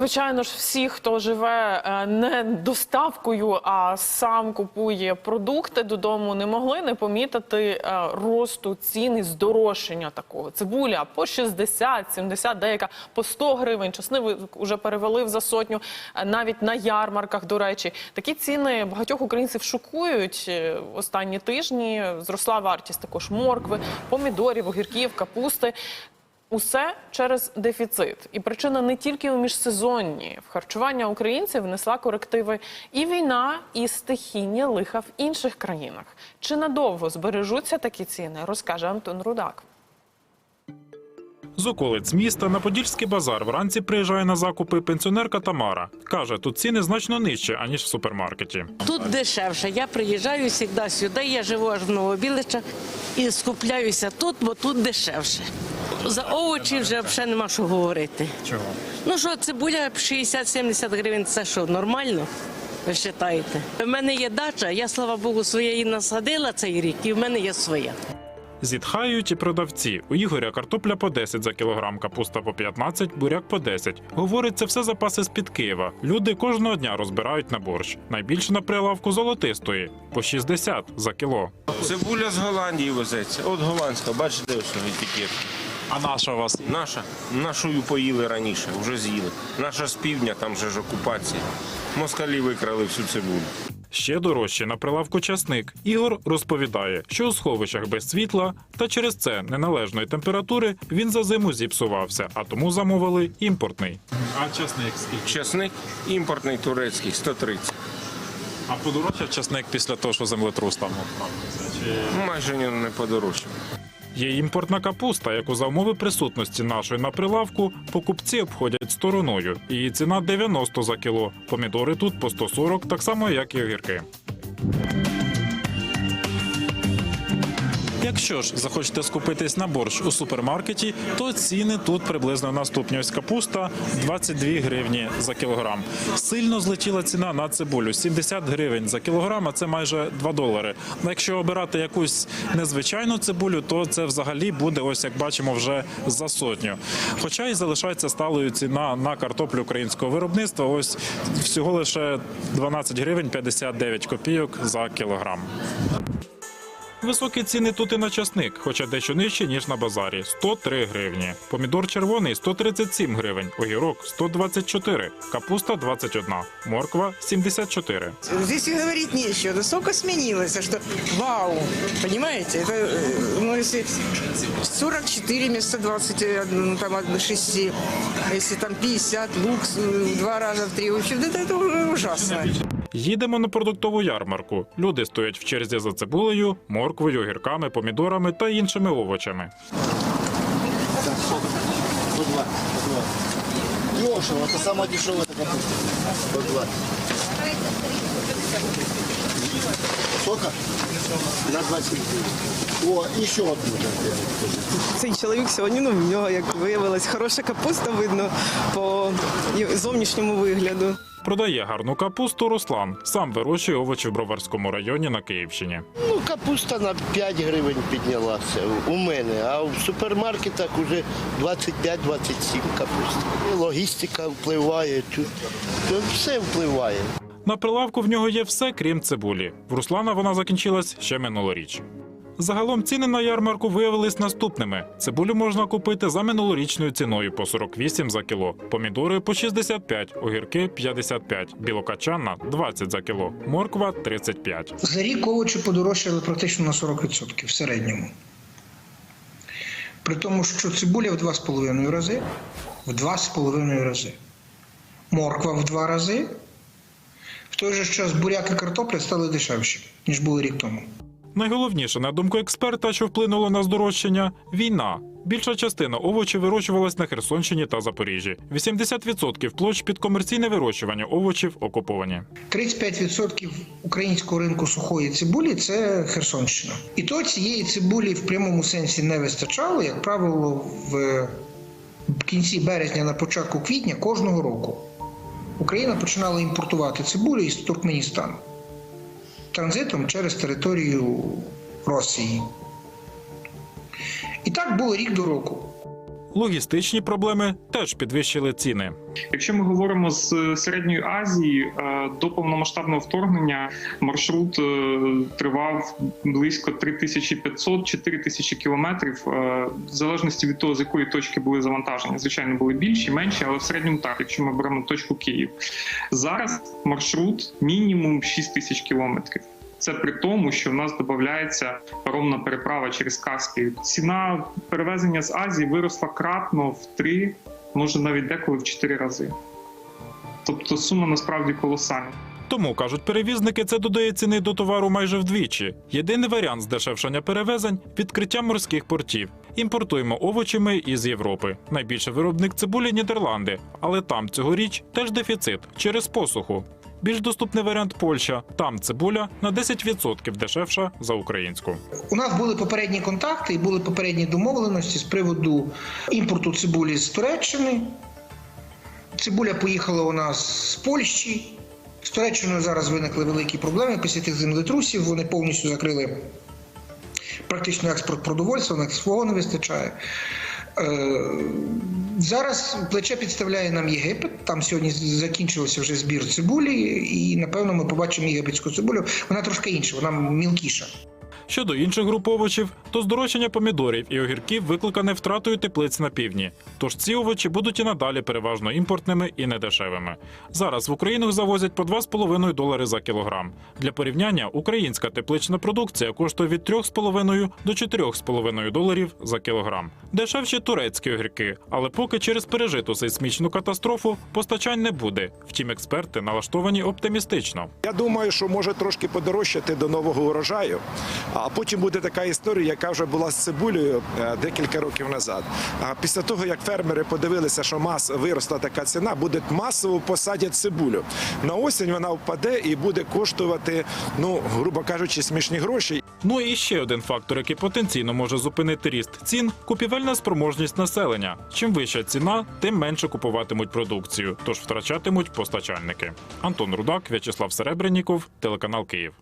Звичайно ж, всі, хто живе е, не доставкою, а сам купує продукти додому, не могли не помітити е, росту цін і здорожчання такого. Цибуля по 60, 70, деяка по 100 гривень. Часни вже перевели за сотню, е, навіть на ярмарках. До речі, такі ціни багатьох українців шокують. Останні тижні зросла вартість також моркви, помідорів, огірків, капусти. Усе через дефіцит, і причина не тільки у міжсезонні. В харчування українців внесла корективи і війна, і стихійні лиха в інших країнах. Чи надовго збережуться такі ціни? Розкаже Антон Рудак. З околиць міста на Подільський базар вранці приїжджає на закупи пенсіонерка Тамара. Каже, тут ціни значно нижче, аніж в супермаркеті. Тут дешевше. Я приїжджаю завжди сюди. Я живу аж в Новобіличах і скупляюся тут, бо тут дешевше. За овочі вже взагалі нема що говорити. Чого? Ну що, цибуля 60-70 гривень, це що, нормально? Ви вважаєте? У мене є дача, я, слава Богу, своєї насадила цей рік, і в мене є своя. Зітхають і продавці. У Ігоря картопля по 10 за кілограм, капуста по 15, буряк по 10. Говорить, це все запаси з-під Києва. Люди кожного дня розбирають на борщ. Найбільше на прилавку золотистої по 60 за кіло. Цибуля з Голландії везеться. От голландська, бачите, ось етикет. А наша у вас? Наша. Нашою поїли раніше, вже з'їли. Наша з півдня, там же ж окупація. Москалі викрали всю цибулю. Ще дорожче на прилавку часник. Ігор розповідає, що у сховищах без світла та через це неналежної температури він за зиму зіпсувався, а тому замовили імпортний. А часник скільки? Часник імпортний турецький 130. А подорожчав часник після того, що землетрус там Майже ні- не подорожчав. Є імпортна капуста, яку за умови присутності нашої на прилавку покупці обходять стороною. Її ціна 90 за кіло. Помідори тут по 140, так само як і огірки. Якщо ж захочете скупитись на борщ у супермаркеті, то ціни тут приблизно наступні. Ось капуста 22 гривні за кілограм. Сильно злетіла ціна на цибулю 70 гривень за кілограм, а це майже 2 долари. Ну, якщо обирати якусь незвичайну цибулю, то це взагалі буде, ось як бачимо, вже за сотню. Хоча і залишається сталою ціна на картоплю українського виробництва. Ось всього лише 12 гривень 59 копійок за кілограм. Високі ціни тут і на часник, хоча дещо нижче, ніж на базарі 103 гривні. Помідор червоний 137 гривень, огірок 124, капуста 21, морква 74. Здесь и говорить нечего. Настолько сменилось, что вау, понимаете? Это, э, ну, если 44 вместо 20, э, ну, там, от 6, если там 50, лук э, в два раза, в три, в общем, это, это уже ужасно. Їдемо на продуктову ярмарку. Люди стоять в черзі за цибулею, морквою, огірками, помідорами та іншими овочами. Дешево, это самая дешевая такая капуста. 120. Сколько? На 20 О, еще одну. Цей чоловік сьогодні, ну, в нього, як виявилось, хороша капуста видно по зовнішньому вигляду. Продає гарну капусту Руслан. Сам вирощує овочі в Броварському районі на Київщині. Ну, капуста на 5 гривень піднялася у мене, а в супермаркетах вже 25-27 капуста. Логістика впливає, тут все впливає. На прилавку в нього є все, крім цибулі. В Руслана вона закінчилась ще минулоріч. Загалом ціни на ярмарку виявились наступними: цибулю можна купити за минулорічною ціною по 48 за кіло, помідори по 65, огірки 55, білокачанна 20 за кіло, морква 35. За рік овочі подорожчали практично на 40% в середньому. При тому, що цибуля в 2,5 рази, в 2,5 рази. Морква в 2 рази. В той же час буряк і картопля стали дешевші, ніж були рік тому. Найголовніше, на думку експерта, що вплинуло на здорожчання війна. Більша частина овочів вирощувалась на Херсонщині та Запоріжжі. 80% площ під комерційне вирощування овочів окуповані. 35% українського ринку сухої цибулі це Херсонщина. І то цієї цибулі в прямому сенсі не вистачало, як правило, в кінці березня на початку квітня кожного року. Україна починала імпортувати цибулю із Туркменістану транзитом через територію Росії. І так було рік до року. Логістичні проблеми теж підвищили ціни. Якщо ми говоримо з середньої Азії, е, до повномасштабного вторгнення маршрут е, тривав близько 3500-4000 кілометрів, е, в залежності від того, з якої точки були завантажені. Звичайно, були більші, менші, але в середньому так, якщо ми беремо точку Київ. Зараз маршрут мінімум 6 тисяч кілометрів. Це при тому, що в нас додається паромна переправа через Каспій. Ціна перевезення з Азії виросла кратно в три, може навіть деколи в чотири рази. Тобто сума насправді колосальна. Тому кажуть перевізники, це додає ціни до товару майже вдвічі. Єдиний варіант здешевшення перевезень відкриття морських портів. Імпортуємо овочі ми із Європи. Найбільший виробник цибулі Нідерланди, але там цьогоріч теж дефіцит через посуху. Більш доступний варіант Польща. Там цибуля на 10% дешевша за українську. У нас були попередні контакти і були попередні домовленості з приводу імпорту цибулі з Туреччини. Цибуля поїхала у нас з Польщі. З Туреччиною зараз виникли великі проблеми після тих землетрусів. Вони повністю закрили практично експорт продовольства, них свого не вистачає. Зараз плече підставляє нам Єгипет. Там сьогодні закінчився вже збір цибулі, і напевно ми побачимо єгипетську цибулю. Вона трошки інша, вона мілкіша. Щодо інших груп овочів, то здорожчання помідорів і огірків викликане втратою теплиць на півдні. Тож ці овочі будуть і надалі переважно імпортними і недешевими. Зараз в Україну завозять по 2,5 долари за кілограм. Для порівняння, українська теплична продукція коштує від 3,5 до 4,5 доларів за кілограм. Дешевші турецькі огірки, але поки через пережиту сейсмічну катастрофу постачань не буде. Втім, експерти налаштовані оптимістично. Я думаю, що може трошки подорожчати до нового урожаю. А потім буде така історія, яка вже була з цибулею е, декілька років назад. А після того, як фермери подивилися, що мас виросла така ціна, буде масово посадять цибулю. На осінь вона впаде і буде коштувати, ну грубо кажучи, смішні гроші. Ну і ще один фактор, який потенційно може зупинити ріст цін купівельна спроможність населення. Чим вища ціна, тим менше купуватимуть продукцію, тож втрачатимуть постачальники. Антон Рудак, В'ячеслав Серебренніков, телеканал Київ.